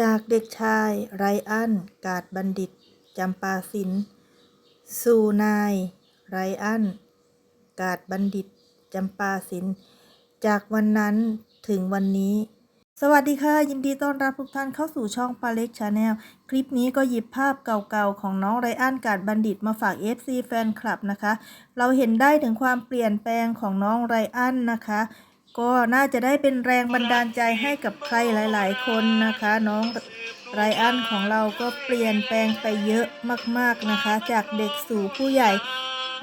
จากเด็กชายไรอัน กาดบัณฑิต จำปาสิน สู่นาย ไรอัน กาดบัณฑิต จำปาสิน จากวันนั้นถึงวันนี้ สวัสดีค่ะ ยินดีต้อนรับทุกท่านเข้าสู่ช่องปาเล็กชาแนล คลิปนี้ก็หยิบภาพเก่าๆ ของน้องไรอัน กาดบัณฑิตมาฝาก FC แฟนคลับนะคะ เราเห็นได้ถึงความเปลี่ยนแปลงของน้องไรอันนะคะ ก็น่าจะได้เป็นแรงบันดาลใจให้กับใครหลาย ๆ คนนะคะ น้องไรอันของเราก็เปลี่ยนแปลงไปเยอะมาก ๆ นะคะ จากเด็กสู่ผู้ใหญ่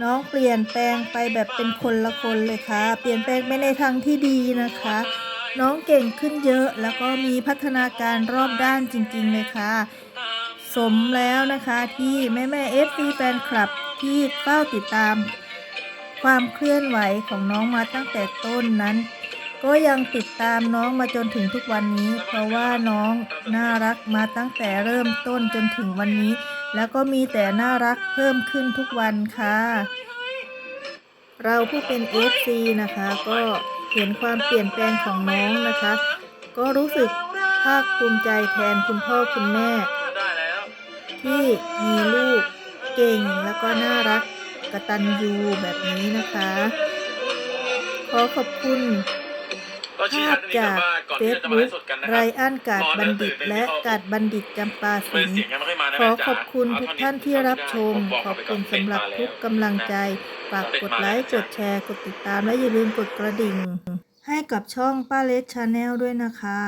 น้องเปลี่ยนแปลงไปแบบเป็นคนละคนเลยค่ะ เปลี่ยนแปลงไปในทางที่ดีนะคะ น้องเก่งขึ้นเยอะแล้วก็มีพัฒนาการรอบด้านจริง ๆ เลยค่ะ สมแล้วนะคะที่แม่แม่เอฟซีแฟนคลับที่เฝ้าติดตามความเคลื่อนไหวของน้องมาตั้งแต่ต้นนั้น ก็ยังติดตามน้องมาจนถึงทุกวันนี้ เพราะว่าน้องน่ารักมาตั้งแต่เริ่มต้นจนถึงวันนี้ แล้วก็มีแต่น่ารักเพิ่มขึ้นทุกวันค่ะ เราผู้เป็น FC นะคะ ก็เห็นความเปลี่ยนแปลงของน้องนะคะ ก็รู้สึกภาคภูมิใจแทนคุณพ่อคุณแม่ ที่มีลูกเก่งแล้วก็น่ารักกระตัญญูแบบนี้นะคะ ขอขอบคุณ ภาทัพนนี้จาครักบว่าก่อนเฟที่ซจะมาบุ๊ไลกฟ์สดกันนะคไรรับอันกาดบัณฑิต และกาดบัณฑิตจำปาเปิสิดนเสียงยังไม่ค่อยมานะขอแม่จ๋าขอบคุณทุกท่านที่รับชมผมบกขอบไปคุณนสำหรับเสทุร็กจกำลังใจ ฝากเสร็จกดมาไลแล้วค์กจ้ะดแชร์ กดติดตามและอย่าลืมกดกระดิ่ง ให้กับช่องป้าเล็กชาแนลด้วยนะคะ